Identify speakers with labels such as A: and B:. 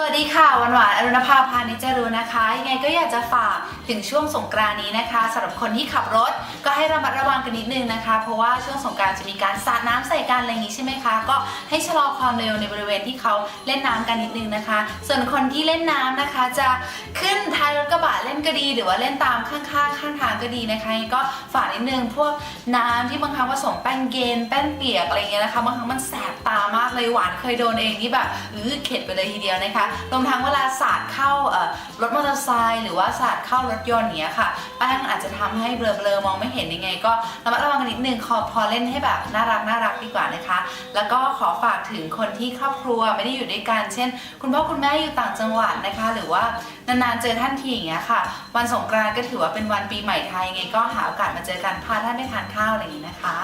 A: สวัสดีค่ะหวันหวานอรุณภาพานิจารุนะคะ ยังไงก็อยากจะฝากถึงช่วงสงกรานนี้นะคะสำหรับคนที่ขับรถก็ให้ระมัดระวังกันนิดนึงนะคะ เพราะว่าช่วงสงกรานจะมีการสาดน้ำใส่กันอะไรอย่างนี้ใช่ไหมคะ ก็ให้ชะลอความเร็วในบริเวณที่เขาเล่นน้ำกันนิดนึงนะคะ ส่วนคนที่เล่นน้ำนะคะ จะขึ้นท้ายรถกระบะเล่นก็ดี หรือว่าเล่นตามข้างๆข้างทางก็ดีนะคะก็ฝากนิดนึงพวกน้ำที่บางครั้งผสมแป้งเย็นแป้งเปียกอะไรอย่างเงี้ยนะคะบางครั้งมันแสบตามากเลยหวานเคยโดนเองนี่แบบเออเข็ดไปเลยทีเดียวนะคะรวมทั้งเวลาสาดเข้ารถมอเตอร์ไซค์หรือว่าสาดเข้ารถยนต์เนี้ยค่ะแป้งอาจจะทำให้เบลอๆมองไม่เห็นยังไง ก็ระมัดระวังกันนิดนึงขอพอเล่นให้แบบน่ารักน่ารักดีกว่านะคะ แล้วก็ขอฝากถึงคนที่ครอบครัวไม่ได้อยู่ด้วยกันเช่น คุณพ่อคุณแม่อยู่ต่างจังหวัดนะคะ หรือว่านานๆเจอท่านทีอย่างเงี้ยค่ะ วันสงกรานต์ก็ถือว่าเป็นวันปีใหม่ไทยยังไงก็หาโอกาสมาเจอกันพาท่านไปทานข้าวอะไรอย่างนี้นะคะ